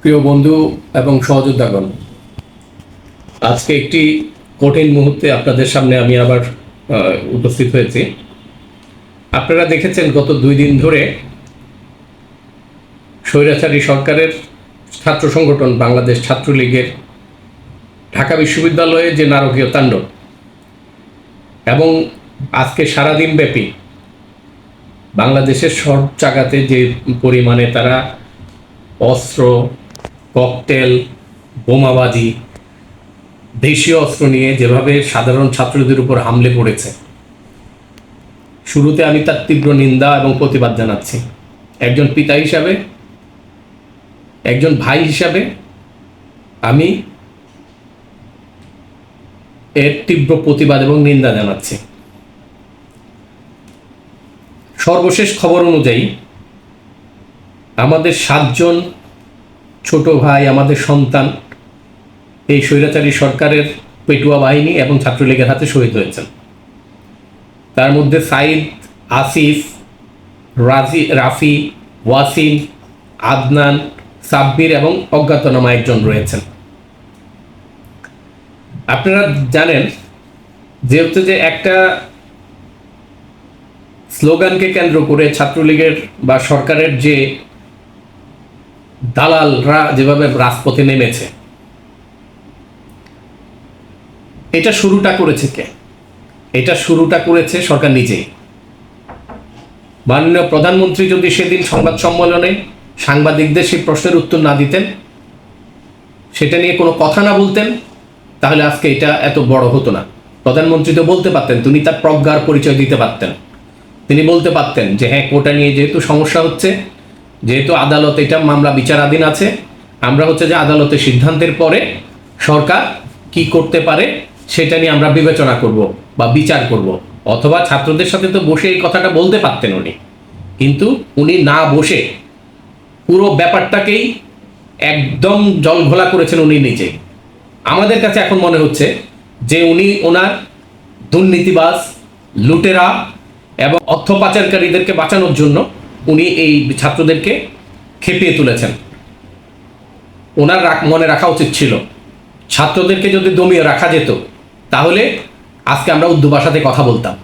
প্রিয় বন্ধু এবং সহযোদ্ধাগণ, আজকে একটি কঠিন মুহূর্তে আপনাদের সামনে আমি আবার উপস্থিত হয়েছি। আপনারা দেখেছেন গত দুই দিন ধরে স্বৈরাচারী সরকারের ছাত্র সংগঠন বাংলাদেশ ছাত্রলীগের ঢাকা বিশ্ববিদ্যালয়ে যে নারকীয় তাণ্ডব এবং আজকে সারাদিন ব্যাপী বাংলাদেশের সব জায়গাতে যে পরিমাণে তারা অস্ত্র ককটেল, বোমাবাজি, দেশীয় অস্ত্র নিয়ে যেভাবে সাধারণ ছাত্রদের উপর হামলে পড়েছে। শুরুতে আমি তার তীব্র নিন্দা এবং প্রতিবাদ জানাচ্ছি। একজন পিতা হিসাবে, একজন ভাই হিসাবে আমি এর তীব্র প্রতিবাদ এবং নিন্দা জানাচ্ছি। সর্বশেষ খবর অনুযায়ী, আমাদের সাতজন ছোট ভাই, আমাদের সন্তান। এই স্বৈরাচারী সরকারের পেটুয়া বাহিনী এবং ছাত্রলীগের হাতে শহীদ হয়েছেন। তার মধ্যে সাইদ, আসিফ, রাজি, রাফি, ওয়াসিম, আদনান, সাব্বির এবং অজ্ঞাতনামা একজন রয়েছেন। আপনারা জানেন, যেহেতু যে একটা স্লোগানকে কেন্দ্র করে ছাত্রলীগের বা সরকারের যে দালালরা যেভাবে রাজপথে নেমেছে, এটা শুরুটা করেছে কে? এটা শুরুটা করেছে সরকার নিজেই। মাননীয় প্রধানমন্ত্রী যদি সেদিন সংবাদ সম্মেলনে সাংবাদিকদের সেই প্রশ্নের উত্তর না দিতেন, সেটা নিয়ে কোনো কথা না বলতেন, তাহলে আজকে এটা এত বড় হতো না। প্রধানমন্ত্রী তো বলতে পারতেন, তিনি তার প্রজ্ঞার পরিচয় দিতে পারতেন। তিনি বলতে পারতেন যে হ্যাঁ কোটা নিয়ে যেহেতু সমস্যা হচ্ছে যেহেতু আদালত এটা মামলা বিচারাধীন আছে, আমরা হচ্ছে যে আদালতের সিদ্ধান্তের পরে সরকার কি করতে পারে সেটা নিয়ে আমরা বিবেচনা করব বা বিচার করব। অথবা ছাত্রদের সাথে তো বসে এই কথাটা বলতে পারতেন উনি। কিন্তু উনি না বসে পুরো ব্যাপারটাকেই একদম জলঘোলা করেছেন উনি নিজেই আমাদের কাছে এখন মনে হচ্ছে যে উনি ওনার দুর্নীতিবাজ, লুটেরা এবং অর্থ পাচারকারীদেরকে বাঁচানোর জন্য উনি এই ছাত্রদেরকে খেপিয়ে তুলেছেন। ওনার মনে রাখা উচিত ছিল, ছাত্রদেরকে যদি দমিয়ে রাখা যেত, তাহলে আজকে আমরা উর্দু ভাষাতে কথা বলতাম।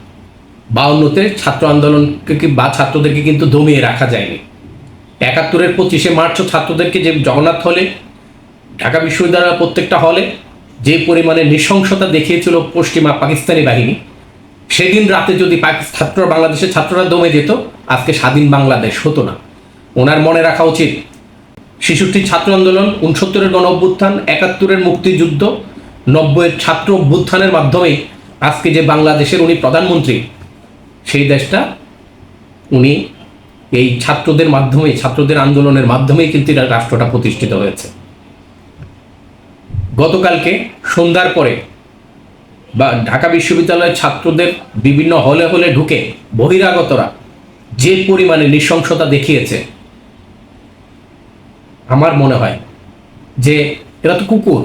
বা বাউন্নতে ছাত্র আন্দোলনকে বা ছাত্রদেরকে কিন্তু দমিয়ে রাখা যায়নি। একাত্তরের পঁচিশে মার্চও ছাত্রদেরকে যে জগন্নাথ হলে, ঢাকা বিশ্ববিদ্যালয়ের প্রত্যেকটা হলে যে পরিমাণে নৃশংসতা দেখিয়েছিল পশ্চিমা পাকিস্তানি বাহিনী, সেদিন রাতে যদি পাকিস্তান ছাত্র বাংলাদেশের ছাত্ররা দমে যেত আজকে স্বাধীন বাংলাদেশ হতো না। ওনার মনে রাখা উচিত শিশুটির ছাত্র আন্দোলন, উনসত্তরের গণ অভ্যুত্থান, একাত্তরের মুক্তিযুদ্ধ, নব্বইয়ের ছাত্র অভ্যুত্থানের মাধ্যমে আজকে যে বাংলাদেশের উনি প্রধানমন্ত্রী, সেই দেশটা উনি এই ছাত্রদের মাধ্যমে ছাত্রদের আন্দোলনের মাধ্যমেই কিন্তু রাষ্ট্রটা প্রতিষ্ঠিত হয়েছে। গতকালকে সন্ধ্যার পরে বা ঢাকা বিশ্ববিদ্যালয়ের ছাত্রদের বিভিন্ন হলে হলে ঢুকে বহিরাগতরা যে পরিমাণে নৃশংসতা দেখিয়েছে, আমার মনে হয় যে এরা তো কুকুর।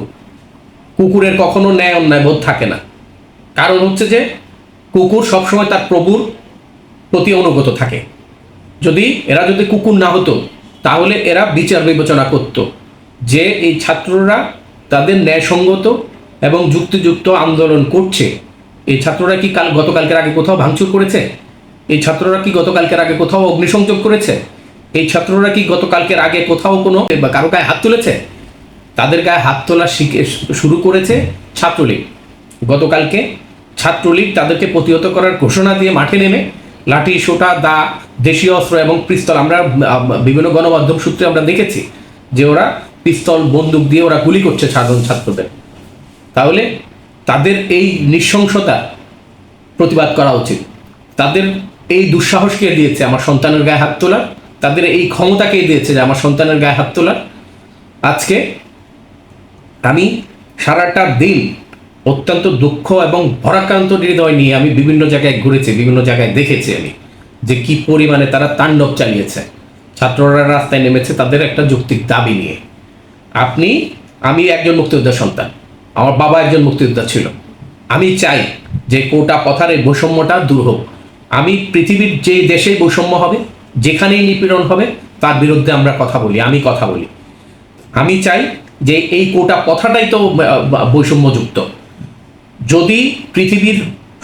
কুকুরের কখনো ন্যায় অন্যায় বোধ থাকে না। কারণ হচ্ছে যে কুকুর সবসময় তার প্রভুর প্রতি অনুগত থাকে। যদি এরা যদি কুকুর না হতো, তাহলে এরা বিচার বিবেচনা করত যে এই ছাত্ররা তাদের ন্যায়সঙ্গত এবং যুক্তিযুক্ত আন্দোলন করছে। এই ছাত্ররা কি কাল গতকালকের আগে কোথাও ভাঙচুর করেছে? এই ছাত্ররা কি গতকালকের আগে কোথাও অগ্নিসংযোগ করেছে? এই ছাত্ররা কি গতকালকের আগে কোথাও কোনো বা কারও গায়ে হাত তুলেছে? তাদের গায়ে হাত তোলা শিখে শুরু করেছে ছাত্রলীগ। গতকালকে ছাত্রলীগ তাদেরকে প্রতিহত করার ঘোষণা দিয়ে মাঠে নেমে লাঠি, সোটা, দা, দেশীয় অস্ত্র এবং পিস্তল আমরা, বিভিন্ন গণমাধ্যম সূত্রে আমরা দেখেছি যে ওরা পিস্তল, বন্দুক দিয়ে ওরা গুলি করছে সাধারণ ছাত্রদের। তাহলে তাদের এই নৃশংসতা প্রতিবাদ করা উচিত। তাদের এই দুঃসাহস কে দিয়েছে? আমার সন্তানের গায়ে হাত তোলার? তাদের এই ক্ষমতা কে দিয়েছে যে আমার সন্তানের গায়ে হাত তোলার? আজকে আমি সারাটা দিন অত্যন্ত দুঃখ এবং ভরাক্রান্ত হৃদয় নিয়ে আমি বিভিন্ন জায়গায় ঘুরেছি, বিভিন্ন জায়গায় দেখেছি আমি যে কি পরিমাণে তারা তাণ্ডব চালিয়েছে। ছাত্ররা রাস্তায় নেমেছে তাদের একটা যৌক্তিক দাবি নিয়ে। আপনি, আমি একজন মুক্তিযোদ্ধা সন্তান। আমার বাবা একজন মুক্তিযোদ্ধা ছিল। আমি চাই যে কোটা পথার এই বৈষম্যটা দূর হোক। আমি পৃথিবীর যে দেশে বৈষম্য হবে, যেখানেই নিপীড়ন হবে, তার বিরুদ্ধে আমরা কথা বলি, আমি কথা বলি। আমি চাই যে এই কোটা কথাটাই তো বৈষম্যযুক্ত। যদি পৃথিবীর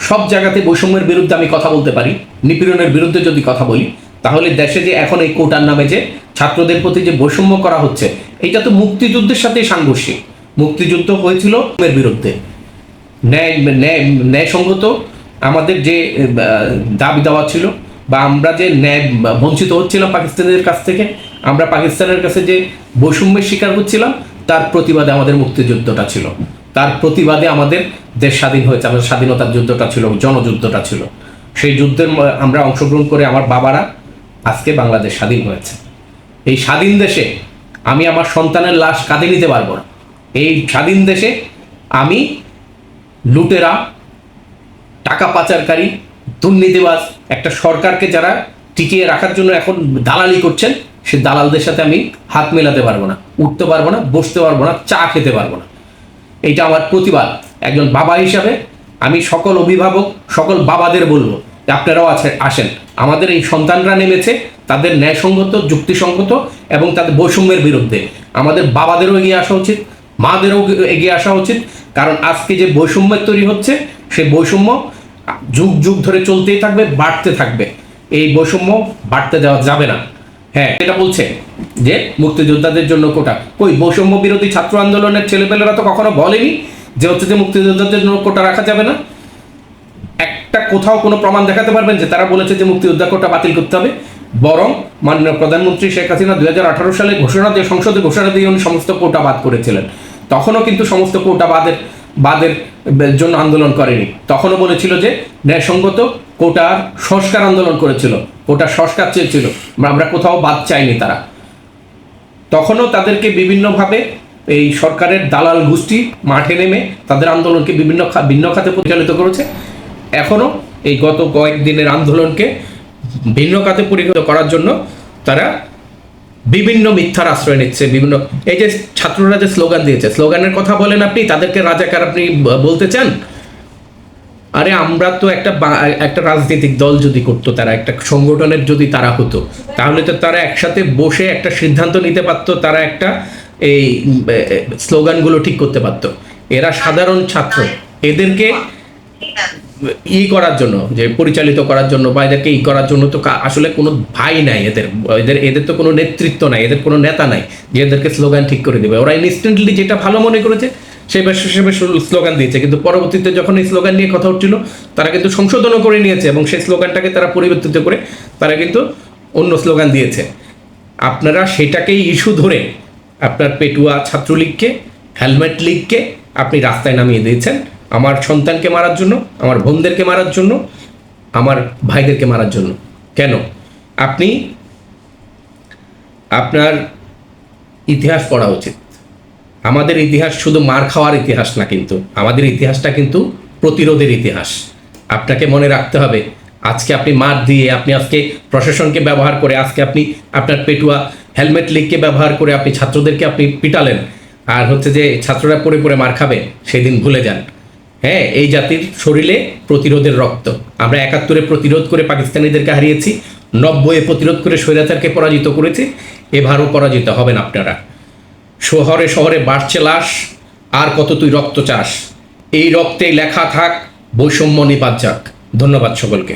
সব জায়গাতে বৈষম্যের বিরুদ্ধে আমি কথা বলতে পারি, নিপীড়নের বিরুদ্ধে যদি কথা বলি, তাহলে দেশে যে এখন এই কোটার নামে যে ছাত্রদের প্রতি যে বৈষম্য করা হচ্ছে, এটা তো মুক্তিযুদ্ধের সাথে সাংঘর্ষিক। মুক্তিযুদ্ধ হয়েছিল এর বিরুদ্ধে। ন্যায় ন্যায়, ন্যায়সঙ্গত আমাদের যে দাবি দেওয়া ছিল বা আমরা যে ন্যায় বঞ্চিত হচ্ছিলাম পাকিস্তানের কাছ থেকে, আমরা পাকিস্তানের কাছে যে বৈষম্যের শিকার হচ্ছিলাম, তার প্রতিবাদে আমাদের মুক্তিযুদ্ধটা ছিল। তার প্রতিবাদে আমাদের দেশ স্বাধীন হয়েছে, আমাদের স্বাধীনতার যুদ্ধটা ছিল, জনযুদ্ধটা ছিল। সেই যুদ্ধের আমরা অংশগ্রহণ করে আমার বাবারা আজকে বাংলাদেশ স্বাধীন হয়েছে। এই স্বাধীন দেশে আমি আমার সন্তানের লাশ কাঁধে নিতে পারব না। এই স্বাধীন দেশে আমি লুটেরা টাকা পাচারকারী, দুর্নীতিবাজ, একটা সরকারকে যারা টিকিয়ে রাখার জন্য এখন দালালি করছেন, সে দালালদের সাথে আমি হাত মেলাতে পারব না, উঠতে পারব না, বসতে পারব না, চা খেতে পারব না। এটা আমার প্রতিবাদ। একজন বাবা হিসাবে আমি সকল অভিভাবক, সকল বাবাদের বলব আপনারাও আছে আসেন। আমাদের এই সন্তানরা নেমেছে, তাদের ন্যায়সঙ্গত, যুক্তিসঙ্গত এবং তাদের বৈষম্যের বিরুদ্ধে। আমাদের বাবাদেরও এগিয়ে আসা উচিত, মাদেরও এগিয়ে আসা উচিত, কারণ আজকে যে বৈষম্যের তৈরি হচ্ছে সেই বৈষম্য যুগ যুগ ধরে চলতেই থাকবে, বাড়তে থাকবে। এই বৈষম্য বাড়তে দেওয়া যাবে না। হ্যাঁ এটা বলছে যে মুক্তিযোদ্ধাদের জন্য কোটা। কই, বৈষম্য বিরোধী ছাত্র আন্দোলনের ছেলেপেলেরা তো কখনো বলেনি যে হচ্ছে যে মুক্তিযোদ্ধাদের জন্য কোটা রাখা যাবে না। একটা কোথাও কোনো প্রমাণ দেখাতে পারবেন যে তারা বলেছে যে মুক্তিযোদ্ধা কোটা বাতিল করতে হবে। বরং মাননীয় প্রধানমন্ত্রী শেখ হাসিনা দুই হাজার আঠারো সালে ঘোষণা দিয়ে, সংসদে ঘোষণা দিয়ে উনি সমস্ত কোটা বাদ করেছিলেন। তখনও কিন্তু সমস্ত কোটা বাদের বাদের জন্য আন্দোলন করেনি। তখনও বলেছিল যে ন্যায়সঙ্গত কোটার সংস্কার আন্দোলন করেছিল, কোটার সংস্কার চেয়েছিল। আমরা কোথাও বাদ চাইনি তারা। তখনও তাদেরকে বিভিন্নভাবে এই সরকারের দালাল গোষ্ঠী মাঠে নেমে তাদের আন্দোলনকে বিভিন্ন ভিন্ন খাতে পরিচালিত করেছে। এখনও এই গত কয়েকদিনের আন্দোলনকে ভিন্ন খাতে পরিচালিত করার জন্য তারা বিভিন্ন মিথ্যার আশ্রয় নিচ্ছে, বিভিন্ন, এই যে ছাত্ররা যে স্লোগান দিয়েছে, স্লোগানের কথা বলেন আপনি, তাদেরকে রাজাকার আপনি বলতে চান? আরে আমরা তো একটা একটা রাজনৈতিক দল যদি করতো তারা, একটা সংগঠনের যদি তারা হতো, তাহলে তো তারা একসাথে বসে একটা সিদ্ধান্ত নিতে পারতো, তারা একটা এই স্লোগানগুলো ঠিক করতে পারতো। এরা সাধারণ ছাত্র। এদেরকে ই করার জন্য, যে পরিচালিত করার জন্য বা এদেরকে ই করার জন্য তো আসলে কোনো ভাই নাই এদের। এদের এদের তো কোনো নেতৃত্ব নাই, এদের কোনো নেতা নাই যে এদেরকে স্লোগান ঠিক করে দেবে। ওরা ইনস্ট্যান্টলি যেটা ভালো মনে করেছে, সেই হিসেবে স্লোগান দিয়েছে। কিন্তু পরবর্তীতে যখন এই স্লোগান নিয়ে কথা উঠছিল, তারা কিন্তু সংশোধনও করে নিয়েছে এবং সেই স্লোগানটাকে তারা পরিবর্তিত করে তারা কিন্তু অন্য স্লোগান দিয়েছে। আপনারা সেটাকেই ইস্যু ধরে আপনার পেটুয়া ছাত্রলীগকে, হেলমেট লীগকে আপনি রাস্তায় নামিয়ে দিয়েছেন। আমার সন্তানকে মারার জন্য, আমার বোনদেরকে মারার জন্য, আমার ভাইদেরকে মারার জন্য। কেন? আপনি, আপনার ইতিহাস পড়া উচিত। আমাদের ইতিহাস শুধু মার খাওয়ার ইতিহাস না কিন্তু, আমাদের ইতিহাসটা কিন্তু প্রতিরোধের ইতিহাস। আপনাকে মনে রাখতে হবে, আজকে আপনি মার দিয়ে, আপনি আজকে প্রশাসনকে ব্যবহার করে, আজকে আপনি আপনার পেটুয়া হেলমেট লিগকে ব্যবহার করে আপনি ছাত্রদেরকে আপনি পিটালেন। আর হচ্ছে যে ছাত্ররা পড়ে পড়ে মার খাবে, সেদিন ভুলে যান। হ্যাঁ এই জাতির শরীরে প্রতিরোধের রক্ত। আমরা একাত্তরে প্রতিরোধ করে পাকিস্তানিদেরকে হারিয়েছি, নব্বইয়ে প্রতিরোধ করে স্বৈরাচারকে পরাজিত করেছি, এবারও পরাজিত হবেন আপনারা। শহরে শহরে বাড়ছে লাশ, আর কত তুই রক্ত চাস। এই রক্তে লেখা থাক, বৈষম্য নিপাত যাক। ধন্যবাদ সকলকে।